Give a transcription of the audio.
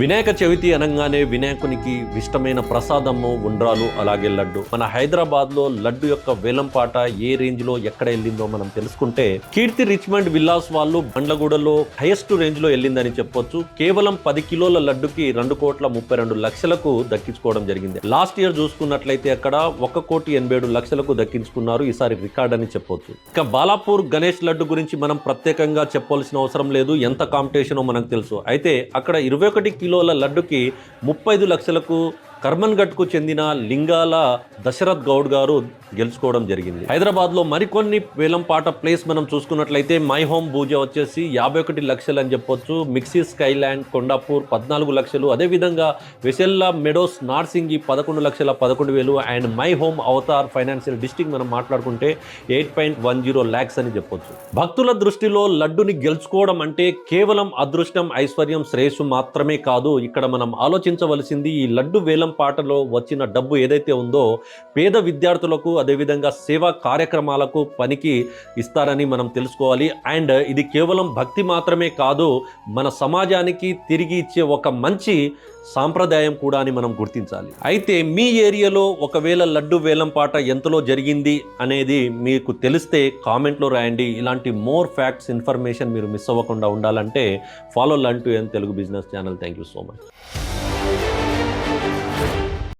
వినాయక చవితి అనగానే వినాయకునికి ఇష్టమైన ప్రసాదము ఉండ్రాలు అలాగే లడ్డు. మన హైదరాబాద్లో లడ్డు యొక్క వేలంపాట ఏ రేంజ్లో ఎక్కడ వెళ్ళిందో మనం తెలుసుకుంటే కీర్తి రిచ్మండ్ విల్లాస్ వాళ్ళు బండ్లగూడలో హైయెస్ట్ రేంజ్లో వెళ్ళిందని చెప్పొచ్చు. కేవలం పది కిలోల లడ్డుకి రెండు కోట్ల ముప్పై రెండు లక్షలకు దక్కించుకోవడం జరిగింది. లాస్ట్ ఇయర్ చూసుకున్నట్లయితే అక్కడ ఒక కోటి ఎనభై ఏడు లక్షలకు దక్కించుకున్నారు. ఈసారి రికార్డ్ అని చెప్పొచ్చు. ఇక బాలాపూర్ గణేష్ లడ్డు గురించి మనం ప్రత్యేకంగా చెప్పాల్సిన అవసరం లేదు. ఎంత కాంపిటీషనో మనకు తెలుసు. అయితే అక్కడ ఇరవై ఒకటి కిలోల లడ్డుకి ముప్పై ఐదు లక్షలకు కర్మన్ఘట్కు చెందిన లింగాల దశరథ్ గౌడ్ గారు గెలుచుకోవడం జరిగింది. హైదరాబాద్లో మరికొన్ని మరికొన్ని వేలంపాట ప్లేస్ మనం చూసుకున్నట్లయితే మై హోమ్ పూజ వచ్చేసి యాభై ఒకటి లక్షలు అని చెప్పొచ్చు. మిక్సీ స్కైలాండ్ కొండాపూర్ పద్నాలుగు లక్షలు. అదేవిధంగా వెసెల్లా మెడోస్ నార్సింగి పదకొండు లక్షల పదకొండు వేలు and my home avatar financial district మనం మాట్లాడుకుంటే eight point one zero lakhs అని చెప్పొచ్చు. భక్తుల దృష్టిలో లడ్డుని గెలుచుకోవడం అంటే కేవలం అదృష్టం ఐశ్వర్యం శ్రేయస్సు మాత్రమే కాదు. ఇక్కడ మనం ఆలోచించవలసింది ఈ లడ్డు వేలం పాటలో వచ్చిన డబ్బు ఏదైతే ఉందో పేద విద్యార్థులకు అదేవిధంగా సేవా కార్యక్రమాలకు పనికి ఇస్తారని మనం తెలుసుకోవాలి. అండ్ ఇది కేవలం భక్తి మాత్రమే కాదు మన సమాజానికి తిరిగి ఇచ్చే ఒక మంచి సాంప్రదాయం కూడా అని మనం గుర్తించాలి. అయితే మీ ఏరియాలో ఒకవేళ లడ్డు వేలం పాట ఎంతలో జరిగింది అనేది మీకు తెలిస్తే కామెంట్లో రాయండి. ఇలాంటి మోర్ ఫ్యాక్ట్స్ ఇన్ఫర్మేషన్ మీరు మిస్ అవ్వకుండా ఉండాలంటే follow లంటూ N Telugu business channel. Thank you so much. Thank you.